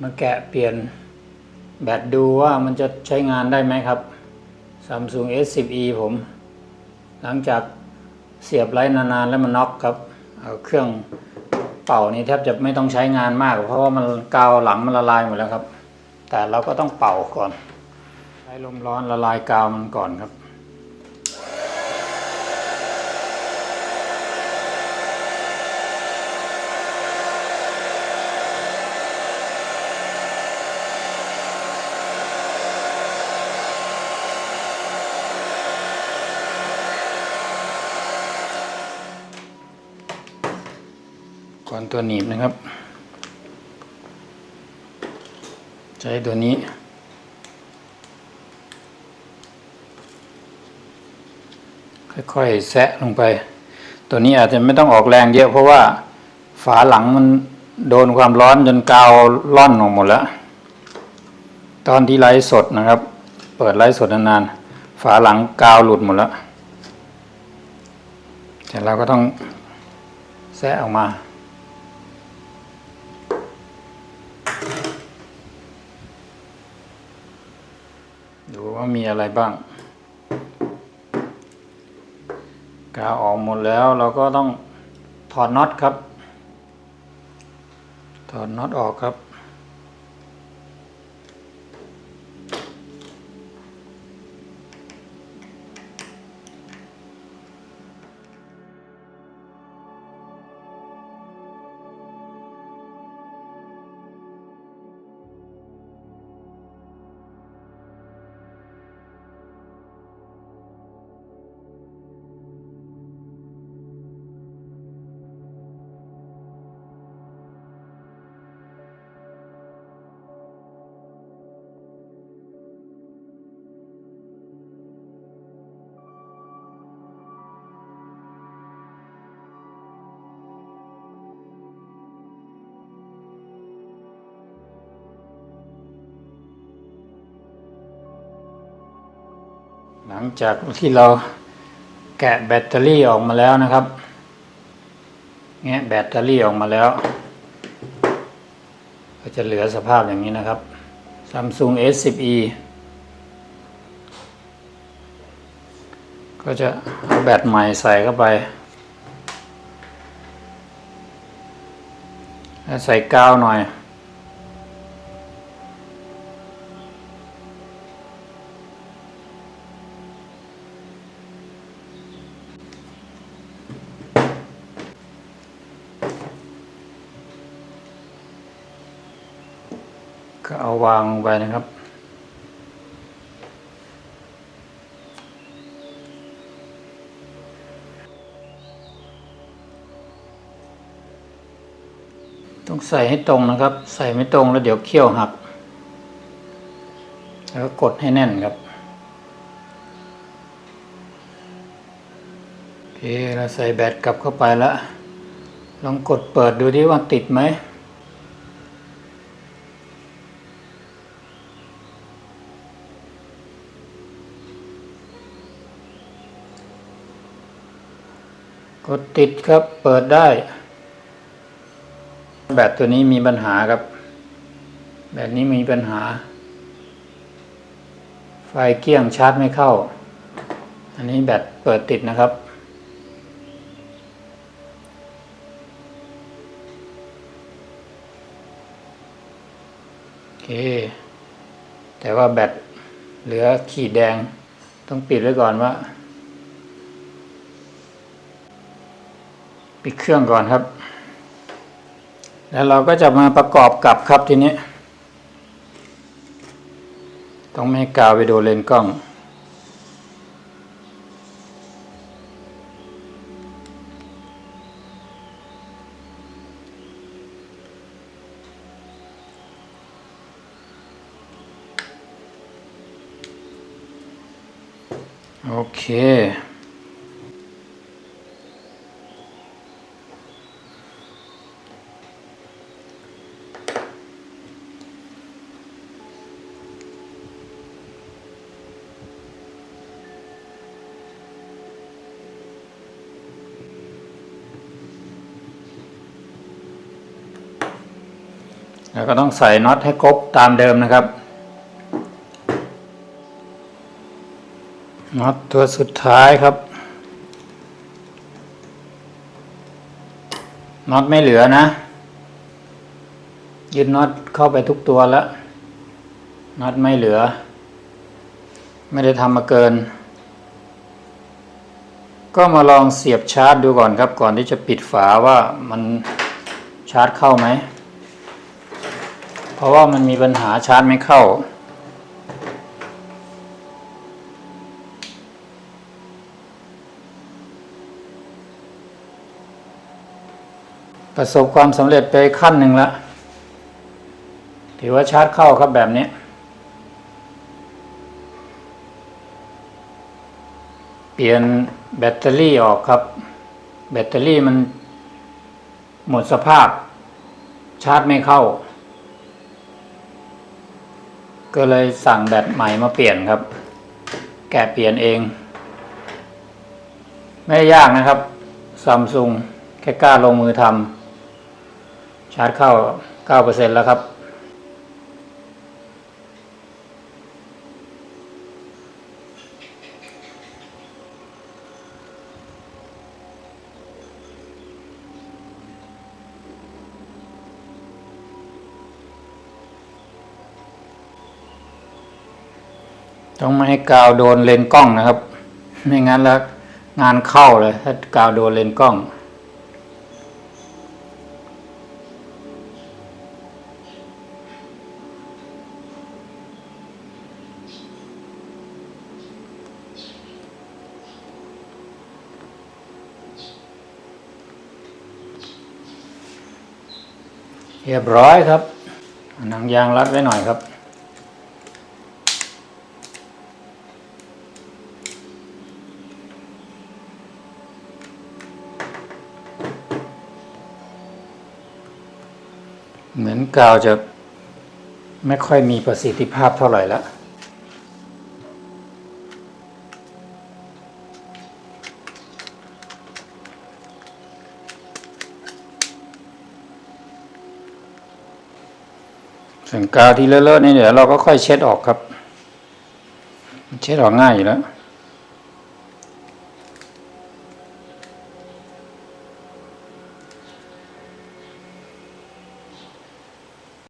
มาแกะเปลี่ยนแบตดูว่ามันจะใช้งานได้ไหมครับ Samsung S10e ผม หลังจากเสียบไร้นานๆแล้วมันน็อกครับเอาเครื่องเป่านี่แทบจะไม่ต้องใช้งานมาก เพราะว่ามันกาวหลังมันละลายหมดแล้วครับ แต่เราก็ต้องเป่าก่อน ใช้ลมร้อนละลายกาวมันก่อนครับ ก่อนตัวหนีบนะครับ ใช้ตัวนี้ ค่อยๆแซะลงไป ตัวนี้อาจจะไม่ต้องออกแรงเยอะเพราะว่าฝาหลังมันโดนความร้อนจนกาวล่อนออกหมดแล้ว ตอนที่ไลฟ์สดนะครับ เปิดไลฟ์สดนานๆฝาหลังกาวหลุดหมดแล้วแต่เราก็ต้องแซะออกมา ดูว่า มีอะไรบ้าง กาวออกหมดแล้วเราก็ต้องถอดน็อตครับ ถอดน็อตออกครับ ลังจากที่เราแกะแบตเตอรี่ออกมาแล้วนะครับแงะแบตเตอรี่ออกมาแล้ว ก็จะเหลือสภาพอย่างนี้นะครับ Samsung S10e ก็จะเอาแบตใหม่ใส่เข้าไปแล้วใส่กาวหน่อย ก็เอาวางไปนะครับ ต้องใส่ให้ตรงนะครับ ใส่ไม่ตรงแล้วเดี๋ยวเขี้ยวหัก แล้วก็กดให้แน่นครับโอเคเราใส่แบตกลับเข้าไปแล้วลองกดเปิดดูดิว่าติดไหม ดติดครับเปิดได้ แบตตัวนี้มีปัญหาครับ แบตนี้มีปัญหา ไฟเกี้ยงชาร์จไม่เข้า อันนี้แบตเปิดติดนะครับโอเค แต่ว่าแบตเหลือขีดแดงต้องปิดไว้ก่อนว่า ปิดเครื่องก่อนครับ แล้วเราก็จะมาประกอบกับครับทีนี้ ต้องไม่กาวไปโดนเลนกล้อง โอเค แล้วก็ต้องใส่น็อตให้ครบตามเดิมนะครับน็อตตัวสุดท้ายครับน็อตไม่เหลือนะยึดน็อตเข้าไปทุกตัวแล้วน็อตไม่เหลือ ไม่ได้ทำมาเกิน ก็มาลองเสียบชาร์จดูก่อนครับ ก่อนที่จะปิดฝาว่ามันชาร์จเข้าไหม เพราะว่ามันมีปัญหาชาร์จไม่เข้า ประสบความสำเร็จไปขั้นหนึ่งแล้วถือว่าชาร์จเข้าครับแบบนี้เปลี่ยนแบตเตอรี่ออกครับ แบตเตอรี่มันหมดสภาพชาร์จไม่เข้า ก็เลยสั่งแบตใหม่มาเปลี่ยนครับ แกะเปลี่ยนเอง ไม่ยากนะครับซัมซุงแค่กล้าลงมือทำชาร์จเข้า 9%แล้วครับ ต้องไม่ให้กาวโดนเลนกล้องนะครับ ไม่งั้นแล้วงานเข้าเลย ถ้ากาวโดนเลนกล้อง เรียบร้อยครับหนังยางรัดไว้หน่อยครับ เหมือน กาวจะไม่ค่อยมีประสิทธิภาพเท่าไหร่แล้วส่วนกาวที่เลอะๆนี่เดี๋ยวเราก็ค่อยเช็ดออกครับ เช็ดออกง่ายอยู่แล้ว